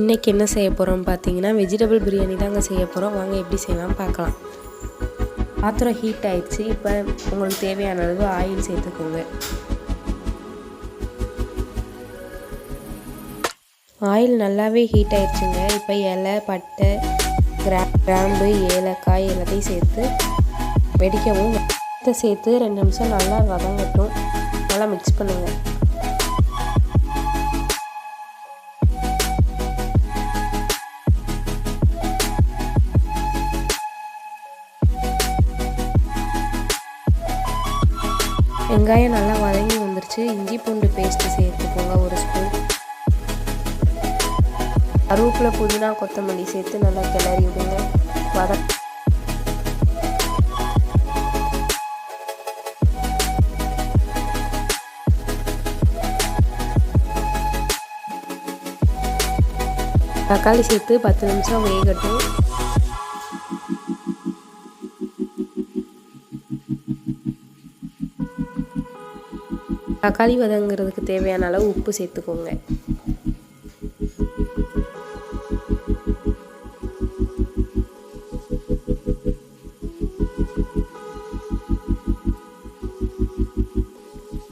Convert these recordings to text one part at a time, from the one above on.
இன்றைக்கி என்ன செய்ய போகிறோம் பார்த்தீங்கன்னா வெஜிடபிள் பிரியாணி தாங்க செய்ய போகிறோம் வாங்க எப்படி செய்யலாம் பார்க்கலாம் பாத்திரம் ஹீட் ஆயிடுச்சு. இப்போ உங்களுக்கு தேவையான அளவு ஆயில் சேர்த்துக்கோங்க. ஆயில் நல்லாவே ஹீட் ஆயிடுச்சுங்க. இப்போ இலை பட்டை கிரா கிராம்பு ஏலக்காய் எல்லாத்தையும் சேர்த்து வெடிக்கவும் சேர்த்து ரெண்டு நிமிஷம் நல்லா வதங்கட்டும். நல்லா மிக்ஸ் பண்ணுங்கள் வெங்காயம் நல்லா வதங்கி வந்துருச்சு. இஞ்சி பூண்டு பேஸ்ட்டு சேர்த்துக்கோங்க ஒரு ஸ்பூன் கருவேப்பிலை புதினா கொத்தமல்லி சேர்த்து நல்லா கிளறி விடுங்க. வத தக்காளி சேர்த்து பத்து நிமிஷம் வேகட்டும். தக்காளி வதங்குறதுக்கு தேவையான அளவு உப்பு சேர்த்துக்கோங்க.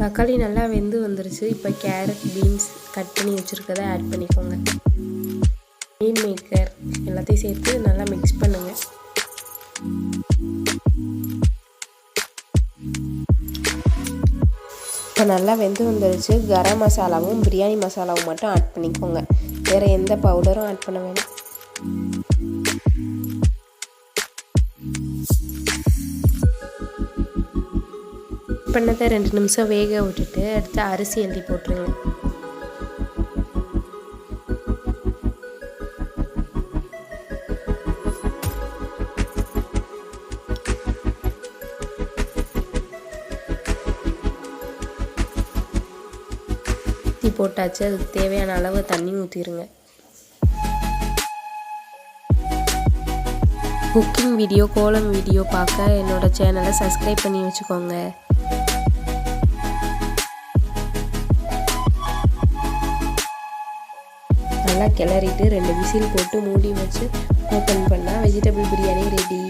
தக்காளி நல்லா வெந்து வந்துருச்சு. இப்போ கேரட் பீன்ஸ் கட் பண்ணி வச்சுருக்கதை ஆட் பண்ணிக்கோங்க. மீன் மேக்கர் எல்லாத்தையும் சேர்த்து நல்லா மிக்ஸ் பண்ணுங்கள் இப்போ நல்லா வெந்து வந்துருச்சு. கரம் மசாலாவும் பிரியாணி மசாலாவும் மட்டும் ஆட் பண்ணிக்கோங்க. வேறு எந்த பவுடரும் ஆட் பண்ண வேணாம். பண்ணதை ரெண்டு நிமிஷம் வேக விட்டுட்டு அடுத்து அரிசி எழுதி போட்டுருங்க. ஊற்றி போட்டாச்சு. அதுக்கு தேவையான அளவு தண்ணி ஊற்றிடுங்க குக்கிங் வீடியோ கோலம் வீடியோ பார்க்க என்னோடய சேனலை சப்ஸ்கிரைப் பண்ணி வச்சுக்கோங்க. நல்லா கிளறிட்டு ரெண்டு விசில் போட்டு மூடி வச்சு ஓப்பன் பண்ணால் வெஜிடபிள் பிரியாணி ரெடி